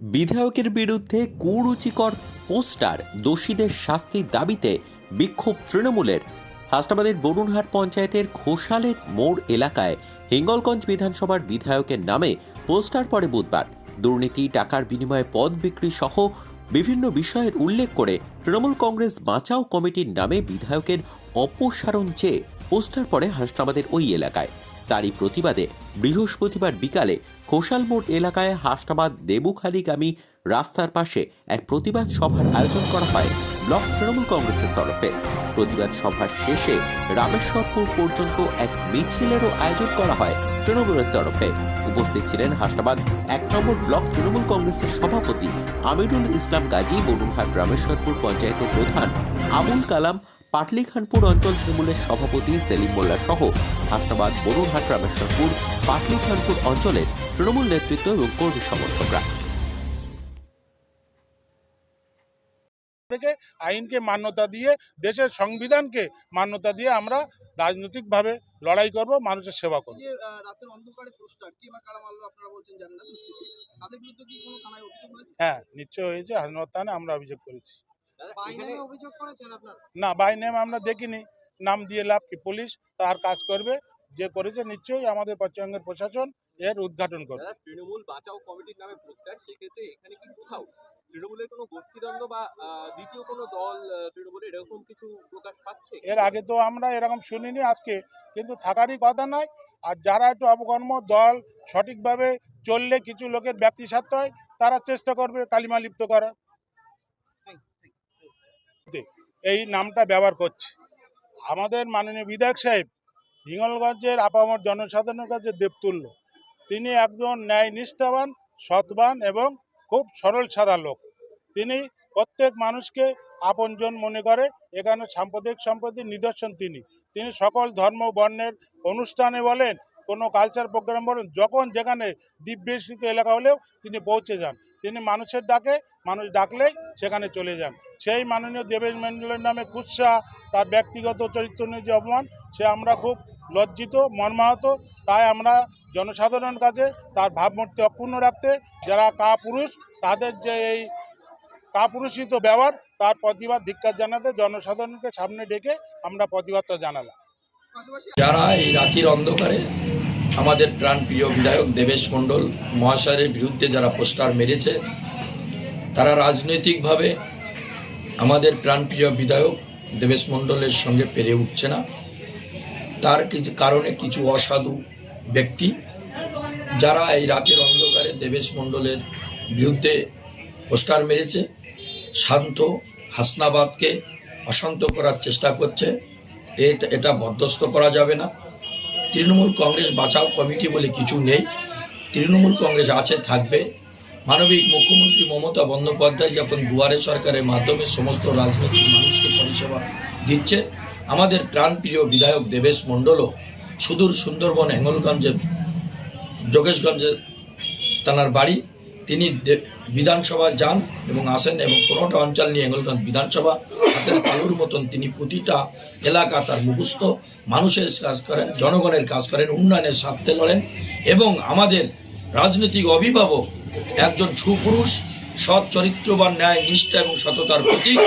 বিধায়কের বিরুদ্ধে কুরুচিকর পোস্টার দোষীদের শাস্তির দাবিতে বিক্ষোভ তৃণমূলের। হাসনাবাদের বরুণহাট পঞ্চায়েতের ঘোষালের মোড় এলাকায় হিঙ্গলগঞ্জ বিধানসভার বিধায়কের নামে পোস্টার পড়ে বুধবার। দুর্নীতি, টাকার বিনিময়ে পদ বিক্রি সহ বিভিন্ন বিষয়ের উল্লেখ করে তৃণমূল কংগ্রেস বাঁচাও কমিটির নামে বিধায়কের অপসারণ চেয়ে পোস্টার পড়ে হাসনাবাদের ওই এলাকায়। তারই প্রতিবাদে বৃহস্পতিবার বিকালে ঘোষাল মোড় এলাকায় হাসনাবাদ দেবুখালীগামী রাস্তার পাশে এক প্রতিবাদ সভার আয়োজন করা হয় ব্লক তৃণমূল কংগ্রেসের তরফে। প্রতিবাদ সভার শেষে রামেশ্বরপুর পর্যন্ত এক মিছিলেরও আয়োজন করা হয় তৃণমূলের তরফে। উপস্থিত ছিলেন হাসনাবাদ এক নম্বর ব্লক তৃণমূল কংগ্রেসের সভাপতি আমিরুল ইসলাম গাজী বরুণহাট রামেশ্বরপুর পঞ্চায়েতের প্রধান আবুল কালাম, পাটলিখানপুর অঞ্চল তৃণমূলের সভাপতি সেলিম মোল্লা সহ হাসনাবাদ বরুণহাট রামেশ্বরপুর পাটলিখানপুর অঞ্চলের তৃণমূল নেতৃত্ব এবং কর্মী সমর্থকরা। থেকে আইনকে মান্যতা দিয়ে দেশের সংবিধানকে মান্যতা দিয়ে আমরা রাজনৈতিকভাবে লড়াই করব মানুষের সেবা করব। হ্যাঁ নিশ্চয় হয়েছে। হাসনাবাদ থানায় আমরা অভিযোগ করেছি। বাইনামে অভিযোগ করেছেন আপনারা? না বাই নেম আমরা দেখিনি। নাম দিয়ে লাভ কি? পুলিশ তার কাজ করবে যে করেছে নিশ্চয়ই আমাদের পশ্চিমবঙ্গের প্রশাসন এর উদ্ঘাটন করবে। তৃণমূল বাঁচাও কমিটির নামে পোস্টার সেক্ষেত্রে এখানে কি কোথাও তৃণমূলের কোনো গোষ্ঠীদ্বন্দ্ব বা দ্বিতীয় কোনো দল তৃণমূলের এরকম কিছু প্রকাশ পাচ্ছে? এর আগে তো আমরা এরকম শুনিনি আজকে কিন্তু থাকারই কথা নয়। আর যারা একটু অবকর্ম দল সঠিকভাবে চললে কিছু লোকের ব্যক্তি স্বার্থ হয় তারা চেষ্টা করবে কালিমা লিপ্ত করার। এই নামটা ব্যবহার করছে। আমাদের মাননীয় বিধায়ক সাহেব হিঙ্গলগঞ্জের আপামর জনসাধারণের কাছে দেবতুল্য তিনি একজন ন্যায় নিষ্ঠাবান, সৎবান এবং খুব সরল সাদা লোক। তিনি প্রত্যেক মানুষকে আপনজন মনে করে, এখানে সাম্প্রদায়িক সম্পত্তির নিদর্শন তিনি। তিনি সকল ধর্ম, বর্ণের অনুষ্ঠানে বলেন, কোনো কালচার প্রোগ্রাম বলেন, যখন যেখানে দিব্যেষিত এলাকা হলেও তিনি পৌঁছে যান। তিনি মানুষের ডাকে, মানুষ ডাকলেই সেখানে চলে যান। সেই মাননীয় দেবেশ মণ্ডলের নামে কুৎসা তার ব্যক্তিগত চরিত্র নিয়ে যে অপমান, সে আমরা খুব লজ্জিত, মর্মাহত। তাই আমরা জনসাধারণের কাছে তার ভাবমূর্তি অক্ষুণ্ণ রাখতে, যারা কা পুরুষ তাদের যে এই কাপুরুষিত ব্যবহার, তার প্রতিবাদ ধিক্কার জানাতে জনসাধারণকে সামনে ডেকে আমরা প্রতিবাদটা জানালাম। যারা এই রাতির অন্ধকারে আমাদের প্রাণপ্রিয় বিধায়ক দেবেশ মণ্ডল মহাশয়ের বিরুদ্ধে যারা পোস্টার মেরেছে, তারা রাজনৈতিকভাবে আমাদের প্রাণপ্রিয় বিধায়ক দেবেশ মণ্ডলের সঙ্গে পেরে উঠছে না। তার কিছু কারণে কিছু অসাধু ব্যক্তি, যারা এই রাতের অন্ধকারে দেবেশ মণ্ডলের বিরুদ্ধে পোস্টার মেরেছে, শান্ত হাসনাবাদকে অশান্ত করার চেষ্টা করছে। এটা এটা বরদাস্ত করা যাবে না। তৃণমূল কংগ্রেস বাঁচাও কমিটি বলে কিছু নেই। তৃণমূল কংগ্রেস আছে, থাকবে। মানবিক মুখ্যমন্ত্রী মমতা বন্দ্যোপাধ্যায় যখন দুয়ারে সরকারের মাধ্যমে সমস্ত রাজনৈতিক মানুষকে পরিষেবা দিচ্ছে, আমাদের প্রাণপ্রিয় বিধায়ক দেবেশ মণ্ডলও সুদূর সুন্দরবন হেঙ্গলগঞ্জে যোগেশগঞ্জে তানার বাড়ি, তিনি বিধানসভা যান এবং আসেন এবং পনেরোটা অঞ্চল নিয়ে হেঙ্গলগঞ্জ বিধানসভা, হাতের তালুর মতন তিনি প্রতিটা এলাকা তার মুখস্থ, মানুষের কাজ করেন, জনগণের কাজ করেন, উন্নয়নের স্বার্থে লড়েন এবং আমাদের রাজনৈতিক অভিভাবক একজন সুপুরুষ সৎ চরিত্রবান ন্যায় নিষ্ঠা এবং সততার প্রতীক।